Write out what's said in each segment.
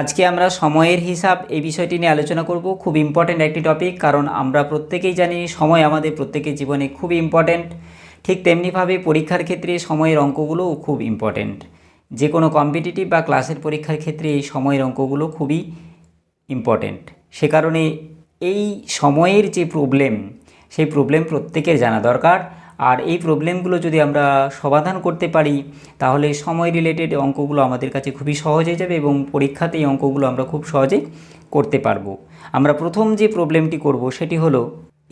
আজকে আমরা সময়ের হিসাব এই বিষয়টি নিয়ে আলোচনা করব। খুব ইম্পর্ট্যান্ট একটি টপিক কারণ আমরা প্রত্যেকেই জানি সময় আমাদের প্রত্যেকের জীবনে খুব ইম্পর্ট্যান্ট ঠিক তেমনিভাবে পরীক্ষার ক্ষেত্রে সময়ের অঙ্কগুলোও খুব ইম্পর্ট্যান্ট যে কোনো কম্পিটিটিভ বা ক্লাসের পরীক্ষার ক্ষেত্রে এই সময়ের অঙ্কগুলো খুবই ইম্পর্ট্যান্ট সে কারণে এই সময়ের যে প্রবলেম সেই প্রবলেম প্রত্যেকের জানা দরকার। আর এই প্রবলেমগুলো যদি আমরা সমাধান করতে পারি, তাহলে সময় রিলেটেড অঙ্কগুলো আমাদের কাছে খুবই সহজ হয়ে যাবে এবং পরীক্ষাতে এই অঙ্কগুলো আমরা খুব সহজে করতে পারব। আমরা প্রথম যে প্রবলেমটি করব সেটি হলো,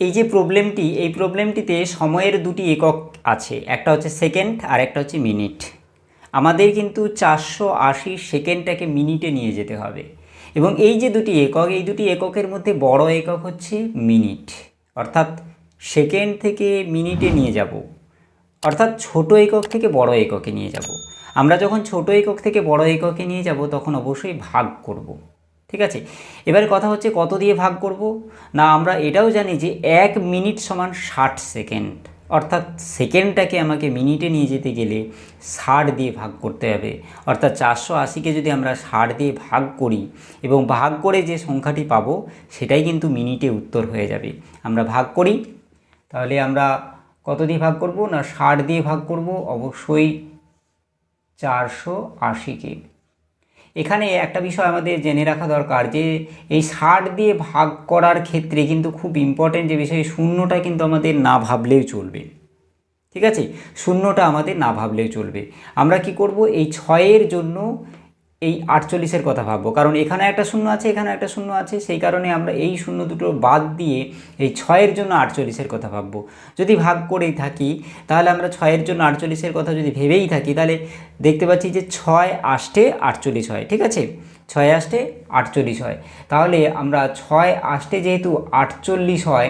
এই যে প্রবলেমটি এই প্রবলেমটিতে সময়ের দুটি একক আছে, একটা হচ্ছে সেকেন্ড আর একটা হচ্ছে মিনিট আমাদের কিন্তু চারশো আশি সেকেন্ডটাকে মিনিটে নিয়ে যেতে হবে। এবং এই যে দুটি একক, এই দুটি এককের মধ্যে বড় একক হচ্ছে মিনিট অর্থাৎ সেকেন্ড থেকে মিনিটে নিয়ে যাব। অর্থাৎ ছোট একক থেকে বড় এককে নিয়ে যাব। আমরা যখন ছোট একক থেকে বড় এককে নিয়ে যাব, তখন অবশ্যই ভাগ করব। ঠিক আছে? এবার কথা হচ্ছে কত দিয়ে ভাগ করব? না, আমরা এটাও জানি যে এক মিনিট সমান ষাট সেকেন্ড অর্থাৎ সেকেন্ডটাকে আমাকে মিনিটে নিয়ে যেতে গেলে ষাট দিয়ে ভাগ করতে হবে। অর্থাৎ চারশো আশিকে যদি আমরা ষাট দিয়ে ভাগ করি এবং ভাগ করে যে সংখ্যাটি পাবো, সেটাই কিন্তু মিনিটে উত্তর হয়ে যাবে। আমরা ভাগ করি। তাহলে আমরা কত দিয়ে ভাগ করব? না, ষাট দিয়ে ভাগ করব, অবশ্যই চারশো আশিকে এখানে একটা বিষয় আমাদের জেনে রাখা দরকার যে, এই ষাট দিয়ে ভাগ করার ক্ষেত্রে কিন্তু খুব ইম্পর্টেন্ট যে বিষয়, শূন্যটা কিন্তু আমাদের না ভাবলেও চলবে। ঠিক আছে? শূন্যটা আমাদের না ভাবলেও চলবে। আমরা কি করব? এই ছয়ের জন্য এই আটচল্লিশের কথা ভাববো। কারণ এখানে একটা শূন্য আছে, এখানে একটা শূন্য আছে, সেই কারণে আমরা এই শূন্য দুটো বাদ দিয়ে এই ছয়ের জন্য আটচল্লিশের কথা ভাববো। যদি ভাগ করেই থাকি, তাহলে আমরা ছয়ের জন্য আটচল্লিশের কথা যদি ভেবেই থাকি, তাহলে দেখতে পাচ্ছি যে ছয় আষ্টে আটচল্লিশ হয়, ঠিক আছে? ছয় আষ্টে আটচল্লিশ হয়। তাহলে আমরা ছয় আষ্টে যেহেতু আটচল্লিশ হয়,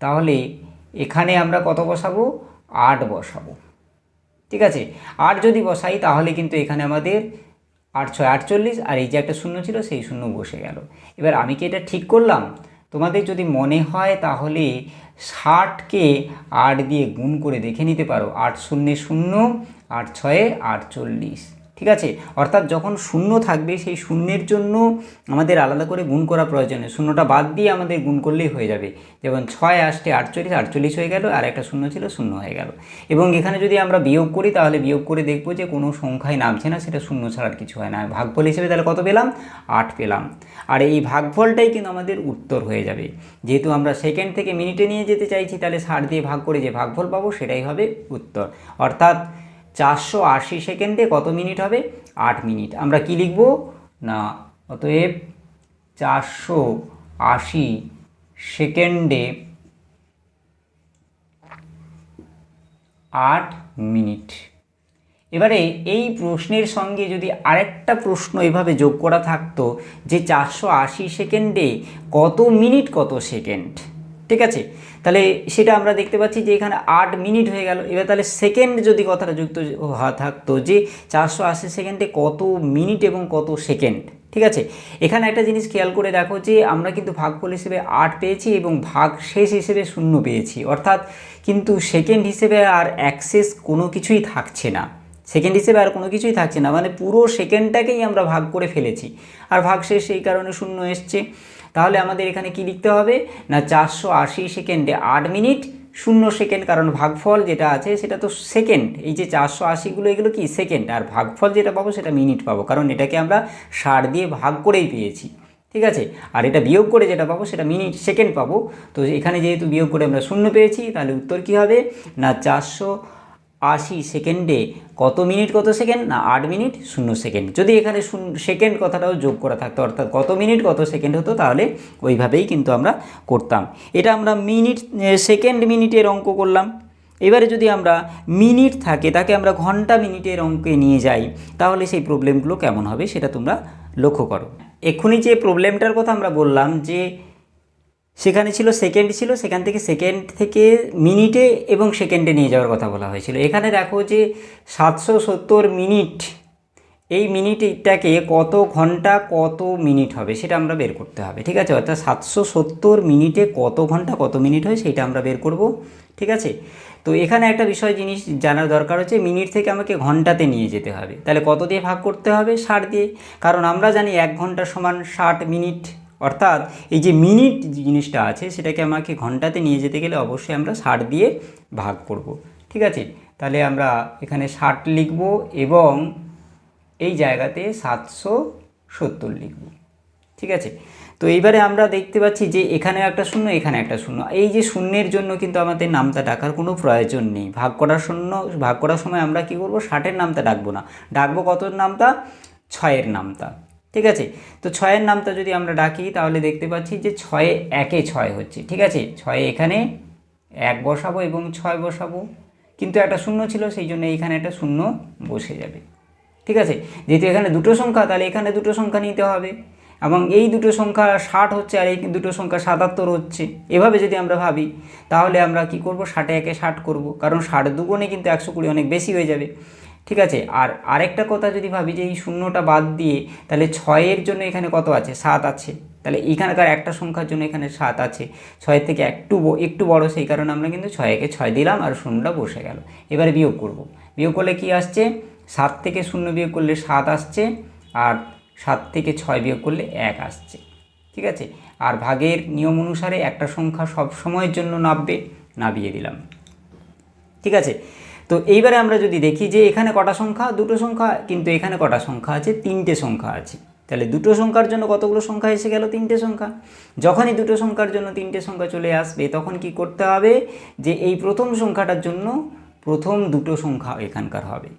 তাহলে এখানে আমরা কত বসাবো? আট বসাবো। ঠিক আছে? আট যদি বসাই, তাহলে কিন্তু এখানে আমাদের আট ছয় আটচল্লিশ আর এই যে একটা শূন্য ছিল, সেই শূন্য বসে গেল। এবার আমি কি এটা ঠিক করলাম? তোমাদের যদি মনে হয় তাহলে ষাটকে আট দিয়ে গুণ করে দেখে নিতে পারো। আট শূন্যে শূন্য, আট ছয়ে আটচল্লিশ। ঠিক আছে? অর্থাৎ যখন শূন্য থাকবে, সেই শূন্যের জন্য আমাদের আলাদা করে গুণ করা প্রয়োজন শূন্যটা বাদ দিয়ে আমাদের গুণ করলেই হয়ে যাবে। যেমন ছয় আসতে আটচল্লিশ আটচল্লিশ হয়ে গেল, আর একটা শূন্য ছিল, শূন্য হয়ে গেল। এবং এখানে যদি আমরা বিয়োগ করি, তাহলে বিয়োগ করে দেখব যে কোনো সংখ্যায় নামছে না, সেটা শূন্য ছাড়ার কিছু হয় না। ভাগফল হিসেবে তাহলে কত পেলাম? আট পেলাম। আর এই ভাগফলটাই কিন্তু আমাদের উত্তর হয়ে যাবে। যেহেতু আমরা সেকেন্ড থেকে মিনিটে নিয়ে যেতে চাইছি, তাহলে ষাট দিয়ে ভাগ করে যে ভাগফল পাবো, সেটাই হবে উত্তর। অর্থাৎ চারশো আশি সেকেন্ডে কত মিনিট হবে? আট মিনিট। আমরা কি লিখব? না, অতএব চারশো আশি সেকেন্ডে আট মিনিট। এবারে এই প্রশ্নের সঙ্গে যদি আরেকটা প্রশ্ন এভাবে যোগ করা থাকতো যে চারশো আশি সেকেন্ডে কত মিনিট, কত সেকেন্ড? ঠিক আছে? তাহলে সেটা আমরা দেখতে পাচ্ছি যে এখানে আট মিনিট হয়ে গেল। এবার তাহলে সেকেন্ড যদি কথাটা যুক্ত থাকতো যে চারশো আশি সেকেন্ডে কত মিনিট এবং কত সেকেন্ড ঠিক আছে? এখানে একটা জিনিস খেয়াল করে দেখো যে আমরা কিন্তু ভাগফল হিসেবে আট পেয়েছি এবং ভাগ শেষ হিসেবে শূন্য পেয়েছি। অর্থাৎ কিন্তু সেকেন্ড হিসেবে আর অ্যাক্সেস কোনো কিছুই থাকছে না। সেকেন্ড হিসেবে আর কোনো কিছুই থাকছে না। মানে পুরো সেকেন্ডটাকেই আমরা ভাগ করে ফেলেছি। আর ভাগ শেষ সেই কারণে শূন্য এসছে। তাহলে আমাদের এখানে কি লিখতে হবে? না চারশো আশি সেকেন্ডে আট মিনিট, শূন্য সেকেন্ড কারণ ভাগফল যেটা আছে সেটা তো সেকেন্ড। এই যে চারশো আশিগুলো এগুলো কি সেকেন্ড? আর ভাগফল যেটা পাবো সেটা মিনিট পাবো, কারণ এটাকে আমরা ষাট দিয়ে ভাগ করেই পেয়েছি। ঠিক আছে? আর এটা বিয়োগ করে যেটা পাবো সেটা মিনিট, সেকেন্ড পাবো। তো এখানে যেহেতু বিয়োগ করে আমরা শূন্য পেয়েছি, তাহলে উত্তর কী হবে? না চারশো আশি সেকেন্ডে কত মিনিট কত সেকেন্ড না আট মিনিট শূন্য সেকেন্ড? যদি এখানে সেকেন্ড কথাটাও যোগ করা থাকতো, অর্থাৎ কত মিনিট কত সেকেন্ড হতো, তাহলে ওইভাবেই কিন্তু আমরা করতাম। এটা আমরা মিনিট সেকেন্ড মিনিটের অঙ্ক করলাম। এবারে যদি আমরা মিনিট থাকে, তাকে আমরা ঘণ্টা মিনিটের অঙ্কে নিয়ে যাই, তাহলে সেই প্রবলেমগুলো কেমন হবে সেটা তোমরা লক্ষ্য করো। এক্ষুনি যে প্রবলেমটার কথা আমরা বললাম যে সেখানে ছিল সেকেন্ড ছিল, সেখান থেকে সেকেন্ড থেকে মিনিটে এবং সেকেন্ডে নিয়ে যাওয়ার কথা বলা হয়েছিল। এখানে দেখো যে সাতশো সত্তর মিনিট এই মিনিটটাকে কত ঘণ্টা, কত মিনিট হবে সেটা আমরা বের করতে হবে, ঠিক আছে? অর্থাৎ সাতশো সত্তর মিনিটে কত ঘণ্টা, কত মিনিট হয় সেটা আমরা বের করব, ঠিক আছে? তো এখানে একটা বিষয় জিনিস জানার দরকার হচ্ছে মিনিট থেকে আমাকে ঘন্টাতে নিয়ে যেতে হবে। তাহলে কত দিয়ে ভাগ করতে হবে? ষাট দিয়ে। কারণ আমরা জানি এক ঘণ্টা সমান ষাট মিনিট অর্থাৎ এই যে মিনিট জিনিসটা আছে, সেটাকে আমাকে ঘন্টাতে নিয়ে যেতে গেলে অবশ্যই আমরা ষাট দিয়ে ভাগ করব। ঠিক আছে? তাহলে আমরা এখানে ষাট লিখব এবং এই জায়গাতে সাতশো সত্তর লিখব। ঠিক আছে? তো এইবারে আমরা দেখতে পাচ্ছি যে এখানে একটা শূন্য, এখানে একটা শূন্য। এই যে শূন্যের জন্য কিন্তু আমাদের নামটা ডাকার কোনো প্রয়োজন নেই। ভাগ করার শূন্য, ভাগ করার সময় আমরা কি করব? ষাটের নামটা ডাকবো না। ডাকবো কত নামটা ছয়ের নামটা ঠিক আছে? তো ছয়ের নামটা যদি আমরা ডাকি তাহলে দেখতে পাচ্ছি যে ছয়ে একে ছয় হচ্ছে, ঠিক আছে? ছয়ে এখানে এক বসাবো এবং ছয় বসাবো। কিন্তু একটা শূন্য ছিল, সেই জন্য এইখানে একটা শূন্য বসে যাবে। ঠিক আছে? যেহেতু এখানে দুটো সংখ্যা, তাহলে এখানে দুটো সংখ্যা নিতে হবে। এবং এই দুটো সংখ্যা ষাট হচ্ছে আর এই দুটো সংখ্যা সাতাত্তর হচ্ছে। এভাবে যদি আমরা ভাবি, তাহলে আমরা কি করব? ষাটে একে ষাট করব। কারণ ষাট দুগুণে কিন্তু একশো কুড়ি অনেক বেশি হয়ে যাবে। ঠিক আছে? আর আরেকটা কথা যদি ভাবি যে এই শূন্যটা বাদ দিয়ে তাহলে ছয়ের জন্য এখানে কত আছে? সাত আছে। তাহলে এখানকার একটা সংখ্যার জন্য এখানে সাত আছে। ছয়ের থেকে একটু একটু বড় সেই কারণে আমরা কিন্তু ছয়কে ছয় দিলাম আর শূন্যটা বসে গেল। এবারে বিয়োগ করব। বিয়োগ করলে কি আসছে? সাত থেকে শূন্য বিয়োগ করলে সাত আসছে আর সাত থেকে ছয় বিয়োগ করলে এক আসছে। ঠিক আছে? আর ভাগের নিয়ম অনুসারে একটা সংখ্যা সব সময়ের জন্য নাববে, নাবিয়ে দিলাম। ঠিক আছে? তো এইবারে আমরা যদি দেখি যে এখানে কটা সংখ্যা? দুটো সংখ্যা, কিন্তু এখানে কটা সংখ্যা আছে? তিনটে সংখ্যা আছে। তাহলে দুটো সংখ্যার জন্য কতগুলো সংখ্যা এসে গেল? তিনটে সংখ্যা। যখনই দুটো সংখ্যার জন্য তিনটে সংখ্যা চলে আসবে, তখন কি করতে হবে? যে এই প্রথম সংখ্যাটার জন্য প্রথম দুটো সংখ্যা এখানকার হবে।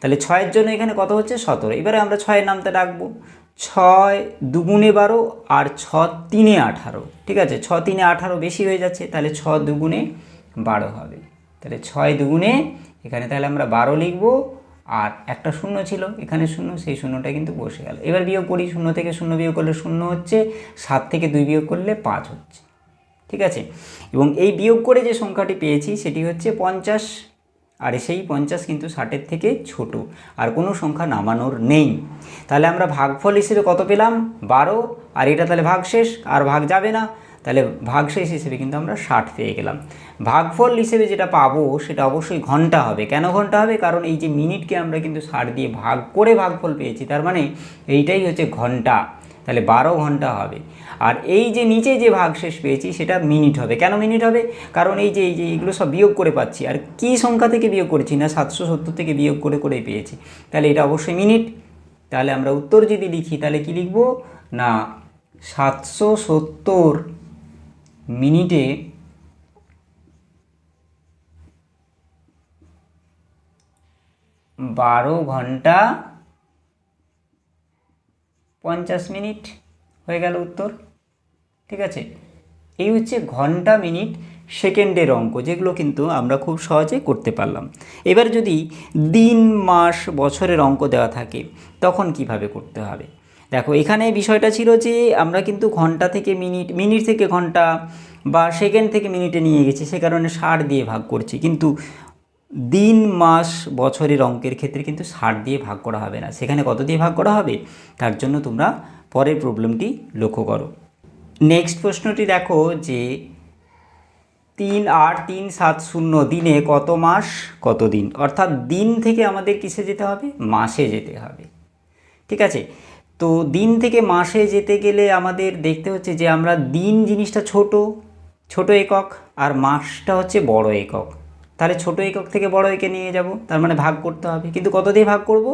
তাহলে ছয়ের জন্য এখানে কত হচ্ছে? সতেরো। এবারে আমরা ছয়ের নামটা ডাকবো। ছয় দুগুণে বারো আর ছ তিনে আঠারো। ঠিক আছে? ছ তিনে আঠারো বেশি হয়ে যাচ্ছে, তাহলে ছ দুগুণে বারো হবে। তাহলে ছয় দুগুণে এখানে তাহলে আমরা বারো লিখব, আর একটা শূন্য ছিল, এখানে শূন্য, সেই শূন্যটা কিন্তু বসে গেল। এবার বিয়োগ করি, শূন্য থেকে শূন্য বিয়োগ করলে শূন্য হচ্ছে, সাত থেকে দুই বিয়োগ করলে পাঁচ হচ্ছে। ঠিক আছে? এবং এই বিয়োগ করে যে সংখ্যাটি পেয়েছি, সেটি হচ্ছে পঞ্চাশ, আর সেই পঞ্চাশ কিন্তু ষাটের থেকে ছোট, আর কোনো সংখ্যা নামানোর নেই। তাহলে আমরা ভাগফল হিসেবে কত পেলাম? বারো, আর এটা তাহলে ভাগশেষ, আর ভাগ যাবে না। তাহলে ভাগশেষ হিসেবে কিন্তু আমরা ষাট পেয়ে গেলাম। ভাগফল হিসেবে যেটা পাবো, সেটা অবশ্যই ঘণ্টা হবে। কেন ঘণ্টা হবে? কারণ এই যে মিনিটকে আমরা কিন্তু ষাট দিয়ে ভাগ করে ভাগফল পেয়েছি, তার মানে এইটাই হচ্ছে ঘণ্টা। তাহলে বারো ঘণ্টা হবে। আর এই যে নিচে যে ভাগ শেষ পেয়েছি, সেটা মিনিট হবে। কেন মিনিট হবে? কারণ এই যে এই যে এইগুলো সব বিয়োগ করে পাচ্ছি। আর কি সংখ্যা থেকে বিয়োগ করেছি না, সাতশো সত্তর থেকে বিয়োগ করে করে পেয়েছি। তাহলে এটা অবশ্যই মিনিট। তাহলে আমরা উত্তর যদি লিখি, তাহলে কি লিখব? না, সাতশো সত্তর মিনিটে বারো ঘণ্টা পঞ্চাশ মিনিট হয়ে গেল উত্তর। ঠিক আছে? এই হচ্ছে ঘণ্টা, মিনিট, সেকেন্ডের অঙ্ক, যেগুলো কিন্তু আমরা খুব সহজে করতে পারলাম। এবার যদি দিন, মাস, বছরের অঙ্ক দেওয়া থাকে, তখন কীভাবে করতে হবে? দেখো, এখানে বিষয়টা ছিল যে আমরা কিন্তু ঘণ্টা থেকে মিনিট মিনিট থেকে ঘণ্টা বা সেকেন্ড থেকে মিনিটে নিয়ে গেছি, সে কারণে ষাট দিয়ে ভাগ করছি। কিন্তু দিন, মাস, বছরের অঙ্কের ক্ষেত্রে কিন্তু ষাট দিয়ে ভাগ করা হবে না। সেখানে কত দিয়ে ভাগ করা হবে? তার জন্য তোমরা পরের প্রবলেমটি লক্ষ্য করো। নেক্সট প্রশ্নটি দেখো যে তিন আট তিন সাত শূন্য দিনে কত মাস, কত দিন? অর্থাৎ দিন থেকে আমাদের কিসে যেতে হবে? মাসে যেতে হবে। ঠিক আছে? তো দিন থেকে মাসে যেতে গেলে আমাদের দেখতে হচ্ছে যে আমরা দিন জিনিসটা ছোট ছোট একক আর মাসটা হচ্ছে বড় একক। তাহলে ছোট একক থেকে বড় একে নিয়ে যাব, তার মানে ভাগ করতে হবে। কিন্তু কত দিয়ে ভাগ করব?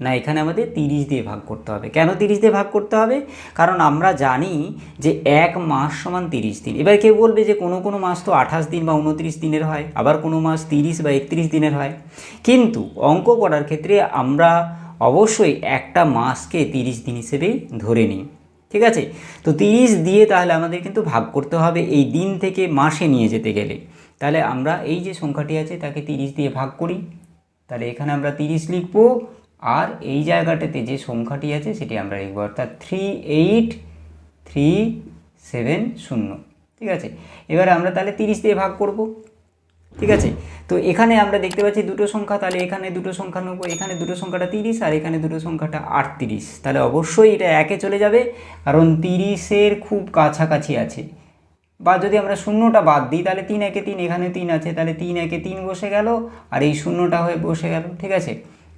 না, এখানে আমাদের তিরিশ দিয়ে ভাগ করতে হবে। কেন তিরিশ দিয়ে ভাগ করতে হবে? কারণ আমরা জানি যে এক মাস সমান তিরিশ দিন। এবার কেউ বলবে যে কোনো কোনো মাস তো আঠাশ দিন বা উনত্রিশ দিনের হয়, আবার কোনো মাস তিরিশ বা একত্রিশ দিনের হয়। কিন্তু অঙ্ক করার ক্ষেত্রে আমরা অবশ্যই একটা মাসকে তিরিশ দিন হিসেবেই ধরে নিই ঠিক আছে? তো তিরিশ দিয়ে তাহলে আমাদের কিন্তু ভাগ করতে হবে এই দিন থেকে মাসে নিয়ে যেতে গেলে। তাহলে আমরা এই যে সংখ্যাটি আছে তাকে তিরিশ দিয়ে ভাগ করি। তাহলে এখানে আমরা তিরিশ লিখব আর এই জায়গাটাতে যে সংখ্যাটি আছে সেটি আমরা লিখব, অর্থাৎ থ্রি এইট থ্রি সেভেন শূন্য, ঠিক আছে? এবারে আমরা তাহলে তিরিশ দিয়ে ভাগ করব। ঠিক আছে? তো এখানে আমরা দেখতে পাচ্ছি দুটো সংখ্যা, তাহলে এখানে দুটো সংখ্যা নেব, এখানে দুটো সংখ্যাটা তিরিশ আর এখানে দুটো সংখ্যাটা আটত্রিশ। তাহলে অবশ্যই এটা একে চলে যাবে, কারণ তিরিশের খুব কাছাকাছি আছে। বা যদি আমরা শূন্যটা বাদ দিই, তাহলে তিন একে তিন, এখানে তিন আছে, তাহলে তিন একে তিন বসে গেল আর এই শূন্যটা হয়ে বসে গেল, ঠিক আছে?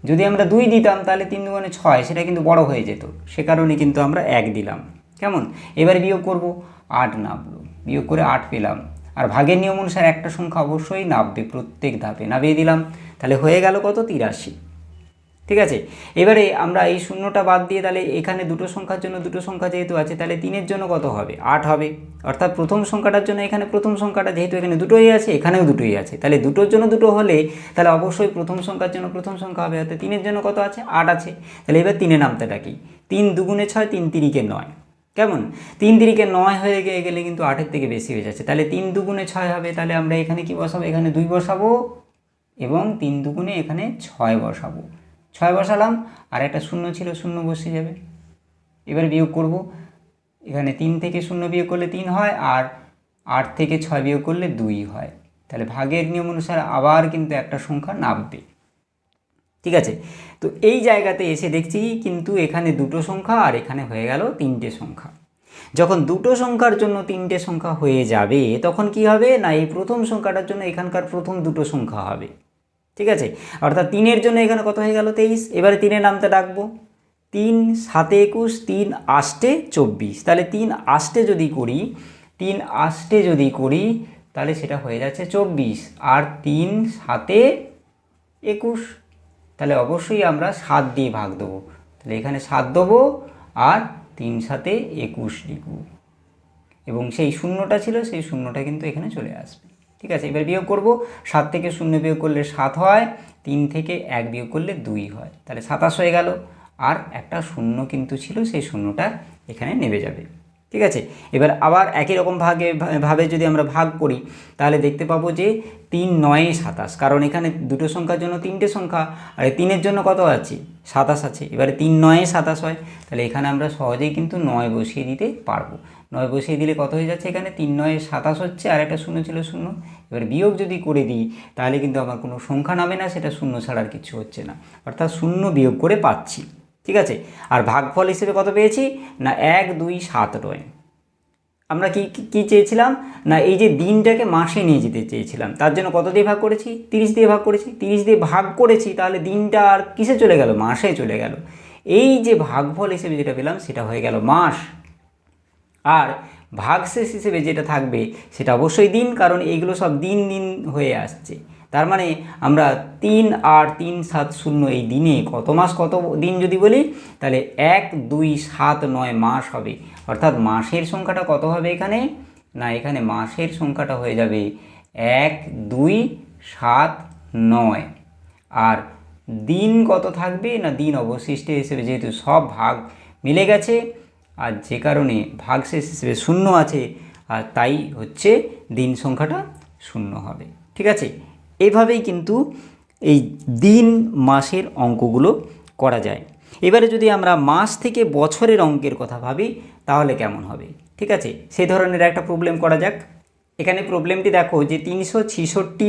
যদি আমরা দুই দিতাম, তাহলে তিন দুগুণে ছয়, সেটা কিন্তু বড় হয়ে যেত। সে কারণে কিন্তু আমরা এক দিলাম। কেমন? এবারে বিয়োগ করব, আট নামলো। বিয়োগ করে আট পেলাম। আর ভাগের নিয়ম অনুসারে একটা সংখ্যা অবশ্যই নাববে, প্রত্যেক ধাপে। নামিয়ে দিলাম। তাহলে হয়ে গেল কত? তিরাশি। ঠিক আছে? এবারে আমরা এই শূন্যটা বাদ দিয়ে তাহলে এখানে দুটো সংখ্যার জন্য দুটো সংখ্যা যেহেতু আছে, তাহলে তিনের জন্য কত হবে? আট হবে। অর্থাৎ প্রথম সংখ্যাটার জন্য এখানে প্রথম সংখ্যাটা যেহেতু এখানে দুটোই আছে, এখানেও দুটোই আছে। তাহলে দুটোর জন্য দুটো হলে তাহলে অবশ্যই প্রথম সংখ্যার জন্য প্রথম সংখ্যা হবে। অর্থাৎ তিনের জন্য কত আছে? আট আছে। তাহলে এবার তিনে নামতে ডাকি তিন দুগুণে ছয়, তিন তিরিকে নয়। কেমন? তিন তিরিকে নয় হয়ে গিয়ে গেলে কিন্তু আটের থেকে বেশি হয়ে যাচ্ছে। তাহলে তিন দুগুণে ছয় হবে, তাহলে আমরা এখানে কি বসাবো? এখানে দুই বসাবো এবং তিন দুগুণে এখানে ছয় বসাবো। ছয় বসালাম, আর একটা শূন্য ছিল, শূন্য বসে যাবে। এবার বিয়োগ করব। এখানে তিন থেকে শূন্য বিয়োগ করলে তিন হয়, আর আট থেকে ছয় বিয়োগ করলে দুই হয়। তাহলে ভাগের নিয়ম অনুসারে আবার কিন্তু একটা সংখ্যা নামবে। ঠিক আছে? তো এই জায়গাতে এসে দেখছি কিন্তু এখানে দুটো সংখ্যা আর এখানে হয়ে গেল তিনটে সংখ্যা। যখন দুটো সংখ্যার জন্য তিনটে সংখ্যা হয়ে যাবে, তখন কি হবে? না, এই প্রথম সংখ্যাটার জন্য এখানকার প্রথম দুটো সংখ্যা হবে। ঠিক আছে? অর্থাৎ তিনের জন্য এখানে কত হয়ে গেল? তেইশ। এবারে তিনের নামতে ডাকবো। তিন সাতে একুশ, তিন আষ্টে চব্বিশ। তাহলে তিন আষ্টে যদি করি, তিন আষ্টে যদি করি, তাহলে সেটা হয়ে যাচ্ছে চব্বিশ। আর তিন সাতে একুশ। তাহলে অবশ্যই আমরা সাত দিয়ে ভাগ দেবো। তাহলে এখানে সাত দেবো আর তিন সাথে একুশ লিখব। এবং সেই শূন্যটা ছিল, সেই শূন্যটা কিন্তু এখানে চলে আসবে। ঠিক আছে, এবার বিয়োগ করব। সাত থেকে শূন্য বিয়োগ করলে সাত হয়, তিন থেকে এক বিয়োগ করলে দুই হয়। তাহলে সাতাশ হয়ে গেল। আর একটা শূন্য কিন্তু ছিল, সেই শূন্যটা এখানে নেমে যাবে। ঠিক আছে? এবার আবার একই রকম ভাগে, ভাবে যদি আমরা ভাগ করি, তাহলে দেখতে পাবো যে তিন নয়ে সাতাশ, কারণ এখানে দুটো সংখ্যার জন্য তিনটে সংখ্যা, আর তিনের জন্য কত আছে? সাতাশ আছে। এবারে তিন নয়ে সাতাশ হয়, তাহলে এখানে আমরা সহজেই কিন্তু নয় বসিয়ে দিতে পারব। নয় বসিয়ে দিলে কত হয়ে যাচ্ছে এখানে? তিন নয়ে সাতাশ হচ্ছে, আর একটা শূন্য ছিল শূন্য। এবার বিয়োগ যদি করে দিই, তাহলে কিন্তু আমার কোনো সংখ্যা নামে না, সেটা শূন্য ছাড়া আর কিছু হচ্ছে না। অর্থাৎ শূন্য বিয়োগ করে পাচ্ছি। ঠিক আছে? আর ভাগফল হিসেবে কত পেয়েছি? না, এক, দুই, সাত নয়। আমরা কি, কি- চেয়েছিলাম? না, এই যে দিনটাকে মাসে নিয়ে যেতে চেয়েছিলাম, তার জন্য কত দিয়ে ভাগ করেছি? তিরিশ দিয়ে ভাগ করেছি। তিরিশ দিয়ে ভাগ করেছি, তাহলে দিনটা আর কিসে চলে গেল? মাসে চলে গেল। এই যে ভাগফল হিসেবে যেটা পেলাম, সেটা হয়ে গেল মাস। আর ভাগশেষ হিসেবে যেটা থাকবে, সেটা অবশ্যই দিন, কারণ এগুলো সব দিন দিন হয়ে আসছে। তার মানে আমরা তিন আর তিন সাত শূন্য এই দিনে কত মাস, কত দিন যদি বলি, তাহলে এক, দুই, সাত, নয় মাস হবে। অর্থাৎ মাসের সংখ্যাটা কত হবে এখানে? না, এখানে মাসের সংখ্যাটা হয়ে যাবে এক, দুই, সাত, নয়। আর দিন কত থাকবে? না, দিন অবশিষ্ট হিসেবে যেহেতু সব ভাগ মিলে গেছে, আর যে কারণে ভাগশেষ হিসেবে শূন্য আছে, আর তাই হচ্ছে দিন সংখ্যাটা শূন্য হবে। ঠিক আছে? এভাবেই কিন্তু এই দিন মাসের অঙ্কগুলো করা যায়। এবারে যদি আমরা মাস থেকে বছরের অঙ্কের কথা ভাবি, তাহলে কেমন হবে? ঠিক আছে? সেই ধরনের একটা প্রবলেম করা যাক। এখানে প্রবলেমটি দেখো যে তিনশো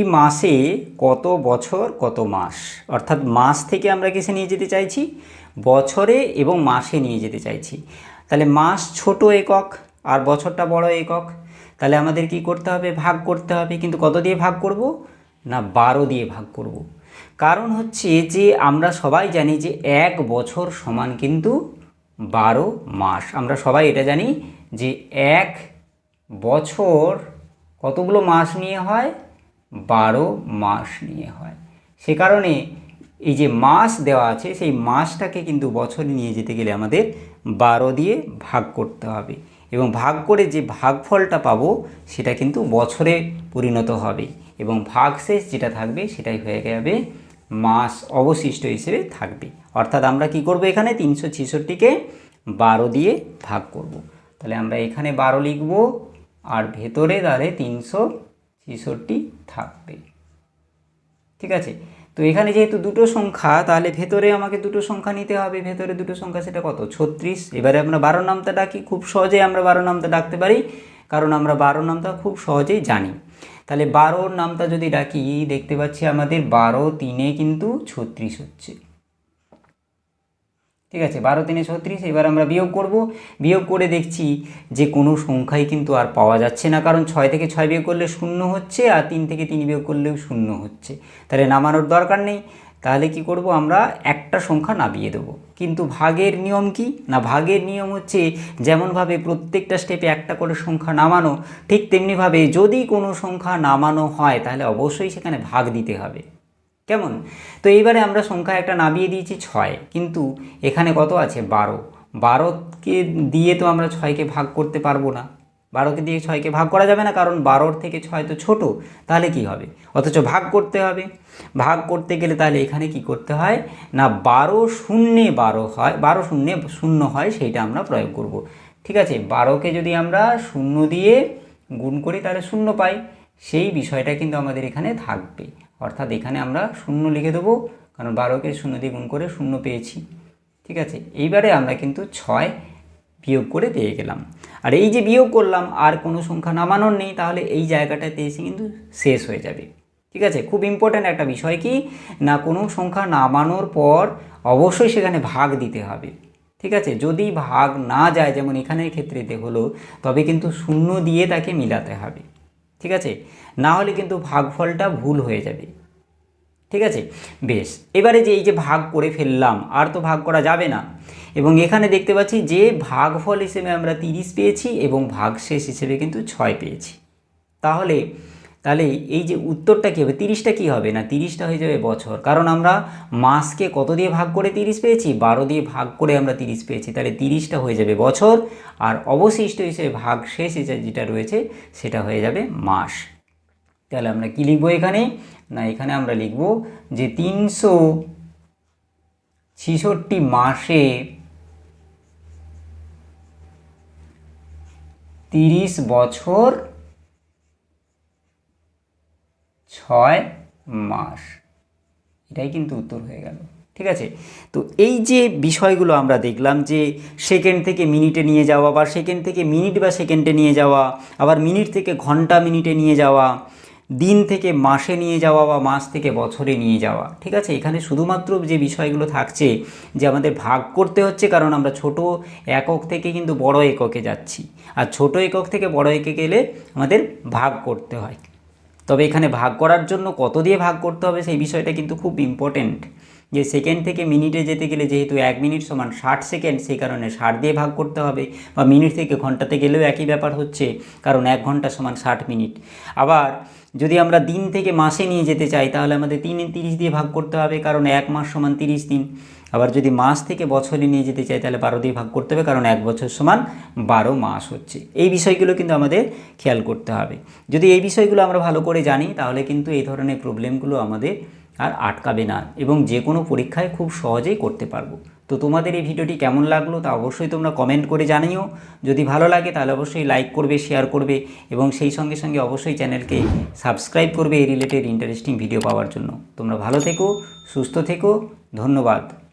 মাসে কত বছর, কত মাস? অর্থাৎ মাস থেকে আমরা কিসে নিয়ে যেতে চাইছি? বছরে এবং মাসে নিয়ে যেতে চাইছি। তাহলে মাস ছোট একক আর বছরটা বড় একক। তাহলে আমাদের কি করতে হবে? ভাগ করতে হবে। কিন্তু কত দিয়ে ভাগ করব? না বারো দিয়ে ভাগ করব। কারণ হচ্ছে যে আমরা সবাই জানি যে এক বছর সমান কিন্তু বারো মাস। আমরা সবাই এটা জানি যে এক বছর কতগুলো মাস নিয়ে হয়? বারো মাস নিয়ে হয়। সে কারণে এই যে মাস দেওয়া আছে, সেই মাসটাকে কিন্তু বছরে নিয়ে যেতে গেলে আমাদের বারো দিয়ে ভাগ করতে হবে। এবং ভাগ করে যে ভাগফলটা পাবো, সেটা কিন্তু বছরে পরিণত হবে। এবং ভাগশেষ যেটা থাকবে সেটাই হয়ে যাবে মাস অবশিষ্ট হিসেবে থাকবে। অর্থাৎ আমরা কি করব এখানে? তিনশো ছেষট্টিকে বারো দিয়ে ভাগ করব। তাহলে আমরা এখানে বারো লিখব আর ভেতরে তাহলে তিনশো ছেষট্টি থাকবে। ঠিক আছে? তো এখানে যেহেতু দুটো সংখ্যা, তাহলে ভেতরে আমাকে দুটো সংখ্যা নিতে হবে। ভেতরে দুটো সংখ্যা সেটা কত? ছত্রিশ। এবারে আমরা বারো নামটা ডাকি। খুব সহজেই আমরা বারো নামটা ডাকতে পারি, কারণ আমরা বারো নামটা খুব সহজেই জানি। তাহলে বারোর নামটা যদি ডাকি দেখতে পাচ্ছি আমাদের বারো তিনে কিন্তু ছত্রিশ হচ্ছে। ঠিক আছে, বারো তিনে ছত্রিশ, এবার আমরা বিয়োগ করব। বিয়োগ করে দেখছি যে কোনো সংখ্যাই কিন্তু আর পাওয়া যাচ্ছে না, কারণ ছয় থেকে ছয় বিয়োগ করলে শূন্য হচ্ছে আর তিন থেকে তিন বিয়োগ করলেও শূন্য হচ্ছে। তাহলে নামানোর দরকার নেই। তাহলে কি করব আমরা একটা সংখ্যা নামিয়ে দেবো। কিন্তু ভাগের নিয়ম কি? না, ভাগের নিয়ম হচ্ছে যেমনভাবে প্রত্যেকটা স্টেপে একটা করে সংখ্যা নামানো, ঠিক তেমনিভাবে যদি কোনো সংখ্যা নামানো হয়, তাহলে অবশ্যই সেখানে ভাগ দিতে হবে। কেমন? তো এইবারে আমরা সংখ্যা একটা নামিয়ে দিয়েছি ছয়, কিন্তু এখানে কত আছে? বারো। বারোকে দিয়ে তো আমরা ছয়কে ভাগ করতে পারব না। বারোকে দিয়ে ছয়কে ভাগ করা যাবে না, কারণ বারোর থেকে ছয় তো ছোট, তাহলে কি হবে? অথচ ভাগ করতে হবে। ভাগ করতে গেলে তাহলে এখানে কি করতে হয়? না, বারো শূন্যে বারো হয়, বারো শূন্যে শূন্য হয়, সেইটা আমরা প্রয়োগ করব। ঠিক আছে, বারোকে যদি আমরা শূন্য দিয়ে গুণ করি, তাহলে শূন্য পাই। সেই বিষয়টা কিন্তু আমাদের এখানে থাকবে। অর্থাৎ এখানে আমরা শূন্য লিখে দেবো, কারণ বারোকে শূন্য দিয়ে গুণ করে শূন্য পেয়েছি। ঠিক আছে, এইবারে আমরা কিন্তু ছয় বিয়োগ করে পেয়ে গেলাম। আর এই যে বিয়োগ করলাম, আর কোনো সংখ্যা নামানোর নেই, তাহলে এই জায়গাটাতে এসে কিন্তু শেষ হয়ে যাবে। ঠিক আছে? খুব ইম্পর্ট্যান্ট একটা বিষয় কি, না কোনো সংখ্যা নামানোর পর অবশ্যই সেখানে ভাগ দিতে হবে। ঠিক আছে? যদি ভাগ না যায়, যেমন এখানের ক্ষেত্রেতে হলো, তবে কিন্তু শূন্য দিয়ে তাকে মিলাতে হবে। ঠিক আছে? না হলে কিন্তু ভাগফলটা ভুল হয়ে যাবে। ঠিক আছে? বেশ। এবারে যে এই যে ভাগ করে ফেললাম, আর তো ভাগ করা যাবে না। এবং এখানে দেখতে পাচ্ছি যে ভাগফল হিসেবে আমরা তিরিশ পেয়েছি এবং ভাগশেষ হিসেবে কিন্তু ছয় পেয়েছি। তাহলে তাহলে এই যে উত্তরটা কী হবে? তিরিশটা কী হবে? না, তিরিশটা হয়ে যাবে বছর। কারণ আমরা মাসকে কত দিয়ে ভাগ করে তিরিশ পেয়েছি? বারো দিয়ে ভাগ করে আমরা তিরিশ পেয়েছি। তাহলে তিরিশটা হয়ে যাবে বছর। আর অবশিষ্ট হিসেবে ভাগ শেষ হিসেবে যেটা রয়েছে, সেটা হয়ে যাবে মাস। তাহলে আমরা কি লিখব এখানে? না, এখানে আমরা লিখব যে তিনশো ছিষট্টি মাসে তিরিশ বছর ছয় মাস। এটাই কিন্তু উত্তর হয়ে গেল। ঠিক আছে? তো এই যে বিষয়গুলো আমরা দেখলাম যে সেকেন্ড থেকে মিনিটে নিয়ে যাওয়া বা সেকেন্ড থেকে মিনিট বা সেকেন্ডে নিয়ে যাওয়া, আবার মিনিট থেকে ঘণ্টা মিনিটে নিয়ে যাওয়া দিন থেকে মাসে নিয়ে যাওয়া বা মাস থেকে বছরে নিয়ে যাওয়া, ঠিক আছে? এখানে শুধুমাত্র যে বিষয়গুলো থাকছে যে আমাদের ভাগ করতে হচ্ছে, কারণ আমরা ছোট একক থেকে কিন্তু বড় এককে যাচ্ছি। আর ছোট একক থেকে বড় একে গেলে আমাদের ভাগ করতে হয়। তবে এখানে ভাগ করার জন্য কত দিয়ে ভাগ করতে হবে সেই বিষয়টা কিন্তু খুব ইম্পর্টেন্ট যে সেকেন্ড থেকে মিনিটে যেতে গেলে যেহেতু এক মিনিট সমান ষাট সেকেন্ড সেই কারণে ষাট দিয়ে ভাগ করতে হবে বা মিনিট থেকে ঘন্টাতে গেলেও একই ব্যাপার হচ্ছে, কারণ এক ঘণ্টা সমান ষাট মিনিট আবার যদি আমরা দিন থেকে মাসে নিয়ে যেতে চাই, তাহলে আমাদের তিন তিরিশ দিয়ে ভাগ করতে হবে, কারণ এক মাস সমান তিরিশ দিন। আবার যদি মাস থেকে বছরে নিয়ে যেতে চাই, তাহলে বারো দিয়ে ভাগ করতে হবে, কারণ এক বছর সমান বারো মাস হচ্ছে। এই বিষয়গুলো কিন্তু আমাদের খেয়াল করতে হবে। যদি এই বিষয়গুলো আমরা ভালো করে জানি, তাহলে কিন্তু এই ধরনের প্রবলেমগুলো আমাদের আর আটকাবে না এবং যে কোনো পরীক্ষায় খুব সহজেই করতে পারব। তো তোমাদের এই ভিডিওটি কেমন লাগল তা অবশ্যই তোমরা কমেন্ট করে জানিও। যদি ভালো লাগে তাহলে অবশ্যই লাইক করবে শেয়ার করবে এবং সেই সঙ্গে সঙ্গে অবশ্যই চ্যানেলকে সাবস্ক্রাইব করবে এই রিলেটেড ইন্টারেস্টিং ভিডিও পাওয়ার জন্য। তোমরা ভালো থেকো, সুস্থ থেকো, ধন্যবাদ।